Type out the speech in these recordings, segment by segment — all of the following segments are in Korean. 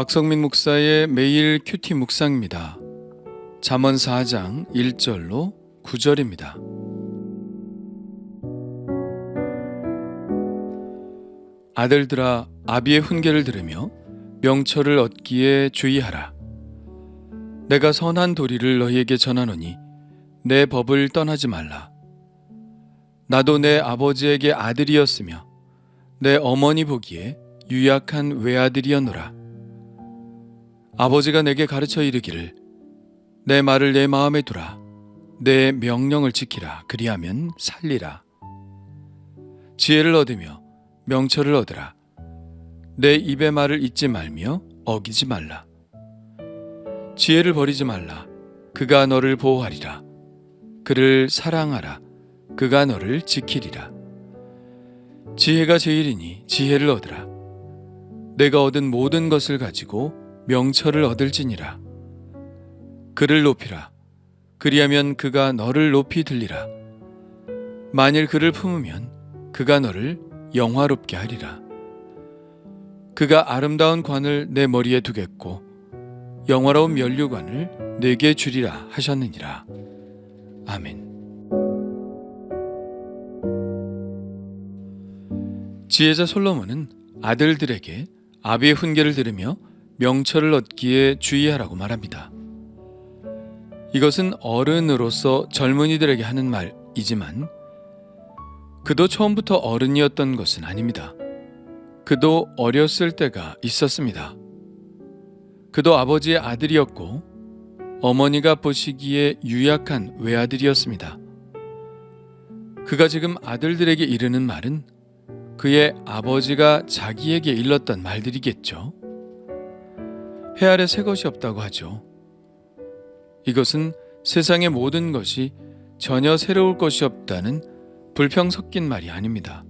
박성민 목사의 매일 큐티 묵상입니다. 잠언 4장 1절로 9절입니다. 아들들아 아비의 훈계를 들으며 명철을 얻기에 주의하라. 내가 선한 도리를 너희에게 전하노니 내 법을 떠나지 말라. 나도 내 아버지에게 아들이었으며 내 어머니 보기에 유약한 외아들이었노라. 아버지가 내게 가르쳐 이르기를 내 말을 내 마음에 두라. 내 명령을 지키라. 그리하면 살리라. 지혜를 얻으며 명철을 얻으라. 내 입의 말을 잊지 말며 어기지 말라. 지혜를 버리지 말라. 그가 너를 보호하리라. 그를 사랑하라. 그가 너를 지키리라. 지혜가 제일이니 지혜를 얻으라. 내가 얻은 모든 것을 가지고 명철을 얻을지니라. 그를 높이라. 그리하면 그가 너를 높이 들리라. 만일 그를 품으면 그가 너를 영화롭게 하리라. 그가 아름다운 관을 내 머리에 두겠고 영화로운 면류관을 내게 주리라 하셨느니라. 아멘. 지혜자 솔로몬은 아들들에게 아비의 훈계를 들으며 명철을 얻기에 주의하라고 말합니다. 이것은 어른으로서 젊은이들에게 하는 말이지만 그도 처음부터 어른이었던 것은 아닙니다. 그도 어렸을 때가 있었습니다. 그도 아버지의 아들이었고 어머니가 보시기에 유약한 외아들이었습니다. 그가 지금 아들들에게 이르는 말은 그의 아버지가 자기에게 일렀던 말들이겠죠. 해 아래 새 것이 없다고 하죠. 이것은 세상의 모든 것이 전혀 새로울 것이 없다는 불평 섞인 말이 아닙니다.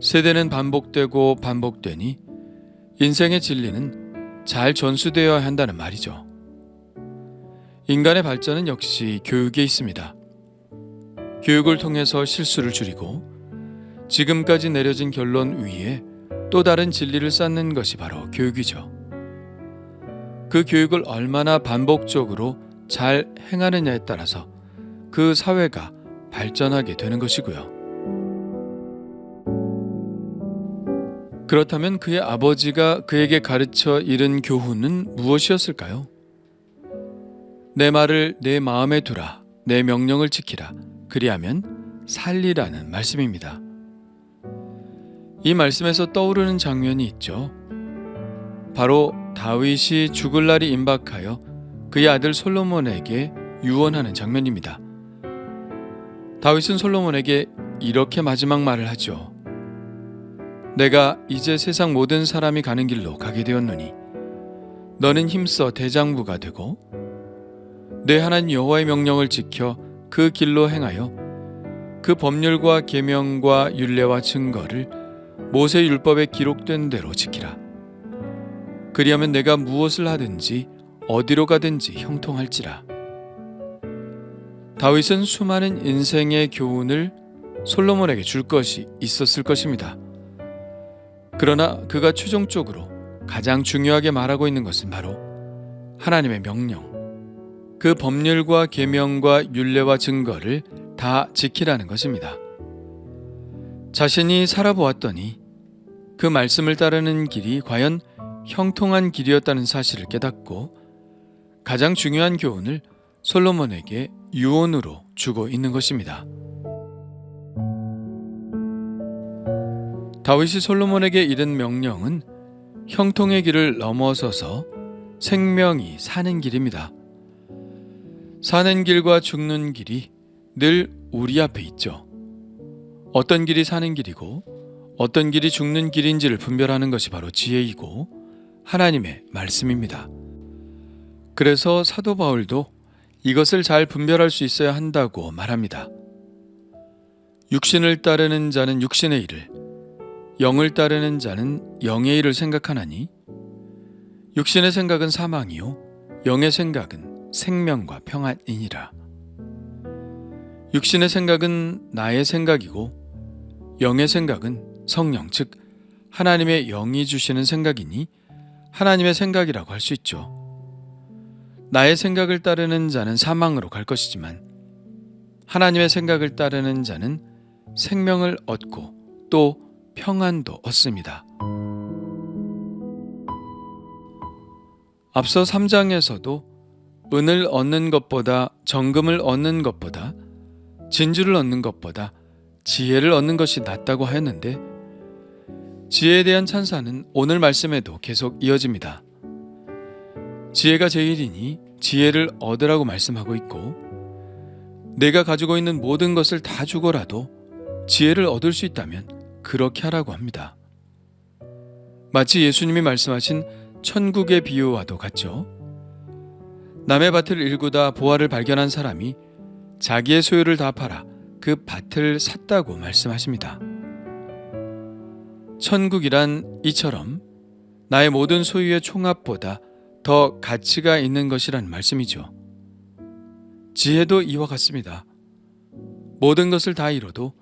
세대는 반복되고 반복되니 인생의 진리는 잘 전수되어야 한다는 말이죠. 인간의 발전은 역시 교육에 있습니다. 교육을 통해서 실수를 줄이고 지금까지 내려진 결론 위에 또 다른 진리를 쌓는 것이 바로 교육이죠. 그 교육을 얼마나 반복적으로 잘 행하느냐에 따라서 그 사회가 발전하게 되는 것이고요. 그렇다면 그의 아버지가 그에게 가르쳐 이른 교훈은 무엇이었을까요? 내 말을 내 마음에 두라. 내 명령을 지키라. 그리하면 살리라는 말씀입니다. 이 말씀에서 떠오르는 장면이 있죠. 바로 다윗이 죽을 날이 임박하여 그의 아들 솔로몬에게 유언하는 장면입니다. 다윗은 솔로몬에게 이렇게 마지막 말을 하죠. 내가 이제 세상 모든 사람이 가는 길로 가게 되었노니 너는 힘써 대장부가 되고 내 하나님 여호와의 명령을 지켜 그 길로 행하여 그 법률과 계명과 율례와 증거를 모세 율법에 기록된 대로 지키라. 그리하면 내가 무엇을 하든지 어디로 가든지 형통할지라. 다윗은 수많은 인생의 교훈을 솔로몬에게 줄 것이 있었을 것입니다. 그러나 그가 최종적으로 가장 중요하게 말하고 있는 것은 바로 하나님의 명령, 그 법률과 계명과 율례와 증거를 다 지키라는 것입니다. 자신이 살아보았더니 그 말씀을 따르는 길이 과연 형통한 길이었다는 사실을 깨닫고 가장 중요한 교훈을 솔로몬에게 유언으로 주고 있는 것입니다. 다윗이 솔로몬에게 이른 명령은 형통의 길을 넘어서서 생명이 사는 길입니다. 사는 길과 죽는 길이 늘 우리 앞에 있죠. 어떤 길이 사는 길이고 어떤 길이 죽는 길인지를 분별하는 것이 바로 지혜이고 하나님의 말씀입니다. 그래서 사도 바울도 이것을 잘 분별할 수 있어야 한다고 말합니다. 육신을 따르는 자는 육신의 일을, 영을 따르는 자는 영의 일을 생각하나니 육신의 생각은 사망이요 영의 생각은 생명과 평안이니라. 육신의 생각은 나의 생각이고 영의 생각은 성령 즉 하나님의 영이 주시는 생각이니 하나님의 생각이라고 할 수 있죠. 나의 생각을 따르는 자는 사망으로 갈 것이지만 하나님의 생각을 따르는 자는 생명을 얻고 또 평안도 얻습니다. 앞서 3장에서도 은을 얻는 것보다 정금을 얻는 것보다 진주를 얻는 것보다 지혜를 얻는 것이 낫다고 하였는데 지혜에 대한 찬사는 오늘 말씀에도 계속 이어집니다. 지혜가 제일이니 지혜를 얻으라고 말씀하고 있고 내가 가지고 있는 모든 것을 다 주고라도 지혜를 얻을 수 있다면 그렇게 하라고 합니다. 마치 예수님이 말씀하신 천국의 비유와도 같죠. 남의 밭을 일구다 보화를 발견한 사람이 자기의 소유를 다 팔아 그 밭을 샀다고 말씀하십니다. 천국이란 이처럼 나의 모든 소유의 총합보다 더 가치가 있는 것이라는 말씀이죠. 지혜도 이와 같습니다. 모든 것을 다 이뤄도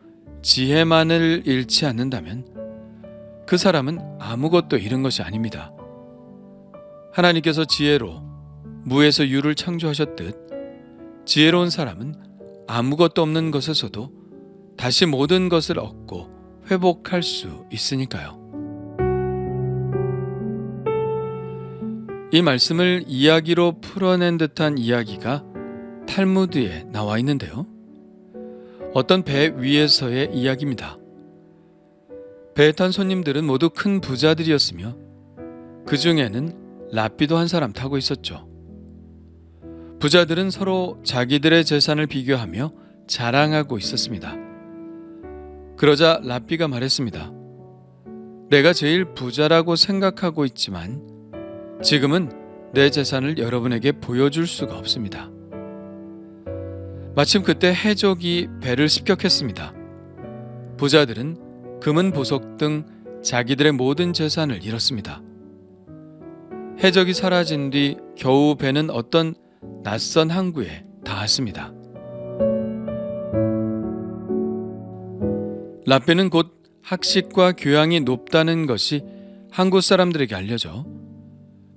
지혜만을 잃지 않는다면 그 사람은 아무것도 잃은 것이 아닙니다. 하나님께서 지혜로 무에서 유를 창조하셨듯 지혜로운 사람은 아무것도 없는 것에서도 다시 모든 것을 얻고 회복할 수 있으니까요. 이 말씀을 이야기로 풀어낸 듯한 이야기가 탈무드에 나와 있는데요. 어떤 배 위에서의 이야기입니다. 배에 탄 손님들은 모두 큰 부자들이었으며 그 중에는 랍비도 한 사람 타고 있었죠. 부자들은 서로 자기들의 재산을 비교하며 자랑하고 있었습니다. 그러자 랍비가 말했습니다. 내가 제일 부자라고 생각하고 있지만 지금은 내 재산을 여러분에게 보여줄 수가 없습니다. 마침 그때 해적이 배를 습격했습니다. 부자들은 금은 보석 등 자기들의 모든 재산을 잃었습니다. 해적이 사라진 뒤 겨우 배는 어떤 낯선 항구에 닿았습니다. 라페는 곧 학식과 교양이 높다는 것이 한국 사람들에게 알려져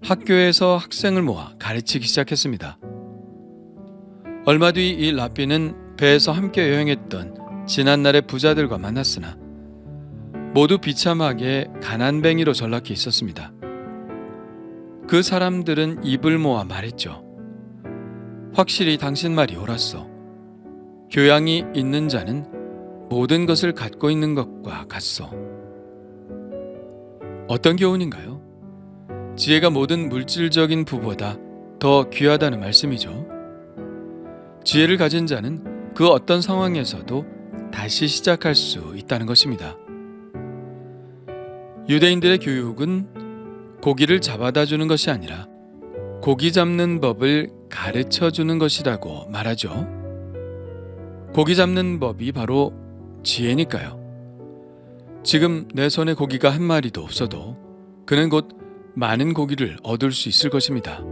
학교에서 학생을 모아 가르치기 시작했습니다. 얼마 뒤 이 라피는 배에서 함께 여행했던 지난날의 부자들과 만났으나 모두 비참하게 가난뱅이로 전락해 있었습니다. 그 사람들은 입을 모아 말했죠. 확실히 당신 말이 옳았어. 교양이 있는 자는 모든 것을 갖고 있는 것과 같소. 어떤 교훈인가요? 지혜가 모든 물질적인 부보다 더 귀하다는 말씀이죠. 지혜를 가진 자는 그 어떤 상황에서도 다시 시작할 수 있다는 것입니다. 유대인들의 교육은 고기를 잡아다 주는 것이 아니라 고기 잡는 법을 가르쳐 주는 것이라고 말하죠. 고기 잡는 법이 바로 지혜니까요. 지금 내 손에 고기가 한 마리도 없어도 그는 곧 많은 고기를 얻을 수 있을 것입니다.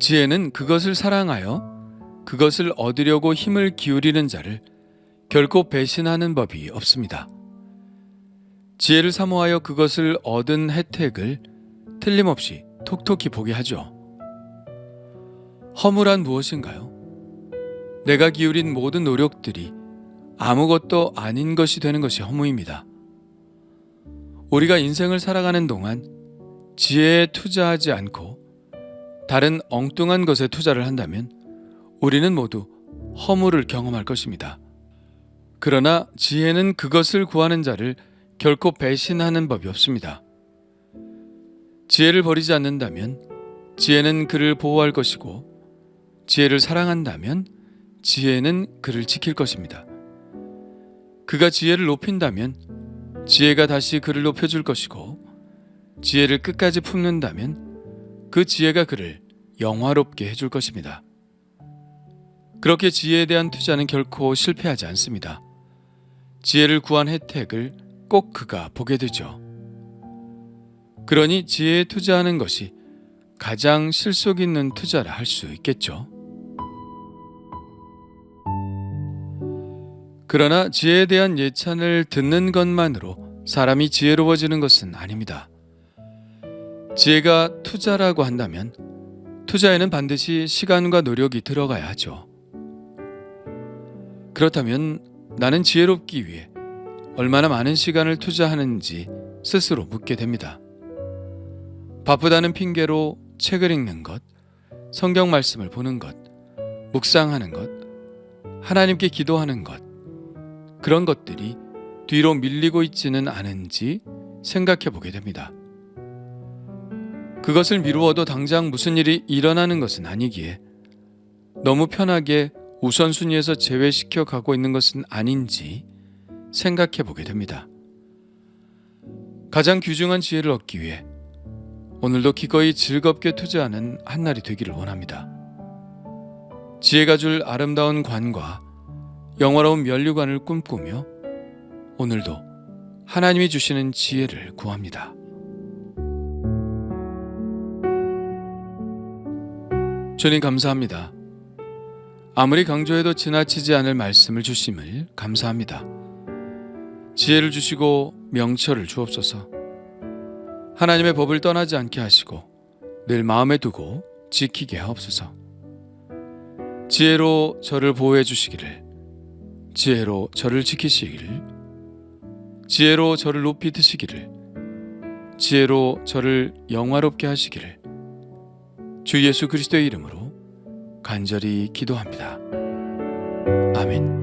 지혜는 그것을 사랑하여 그것을 얻으려고 힘을 기울이는 자를 결코 배신하는 법이 없습니다. 지혜를 사모하여 그것을 얻은 혜택을 틀림없이 톡톡히 보게 하죠. 허물한 무엇인가요? 내가 기울인 모든 노력들이 아무것도 아닌 것이 되는 것이 허무입니다. 우리가 인생을 살아가는 동안 지혜에 투자하지 않고 다른 엉뚱한 것에 투자를 한다면 우리는 모두 허물을 경험할 것입니다. 그러나 지혜는 그것을 구하는 자를 결코 배신하는 법이 없습니다. 지혜를 버리지 않는다면 지혜는 그를 보호할 것이고 지혜를 사랑한다면 지혜는 그를 지킬 것입니다. 그가 지혜를 높인다면 지혜가 다시 그를 높여줄 것이고 지혜를 끝까지 품는다면 그 지혜가 그를 영화롭게 해줄 것입니다. 그렇게 지혜에 대한 투자는 결코 실패하지 않습니다. 지혜를 구한 혜택을 꼭 그가 보게 되죠. 그러니 지혜에 투자하는 것이 가장 실속 있는 투자라 할 수 있겠죠. 그러나 지혜에 대한 예찬을 듣는 것만으로 사람이 지혜로워지는 것은 아닙니다. 지혜가 투자라고 한다면 투자에는 반드시 시간과 노력이 들어가야 하죠. 그렇다면 나는 지혜롭기 위해 얼마나 많은 시간을 투자하는지 스스로 묻게 됩니다. 바쁘다는 핑계로 책을 읽는 것, 성경 말씀을 보는 것, 묵상하는 것, 하나님께 기도하는 것, 그런 것들이 뒤로 밀리고 있지는 않은지 생각해 보게 됩니다. 그것을 미루어도 당장 무슨 일이 일어나는 것은 아니기에 너무 편하게 우선순위에서 제외시켜 가고 있는 것은 아닌지 생각해 보게 됩니다. 가장 귀중한 지혜를 얻기 위해 오늘도 기꺼이 즐겁게 투자하는 한 날이 되기를 원합니다. 지혜가 줄 아름다운 관과 영화로운 면류관을 꿈꾸며 오늘도 하나님이 주시는 지혜를 구합니다. 주님 감사합니다. 아무리 강조해도 지나치지 않을 말씀을 주심을 감사합니다. 지혜를 주시고 명철을 주옵소서. 하나님의 법을 떠나지 않게 하시고 늘 마음에 두고 지키게 하옵소서. 지혜로 저를 보호해 주시기를, 지혜로 저를 지키시기를, 지혜로 저를 높이 드시기를, 지혜로 저를 영화롭게 하시기를, 주 예수 그리스도의 이름으로 간절히 기도합니다. 아멘.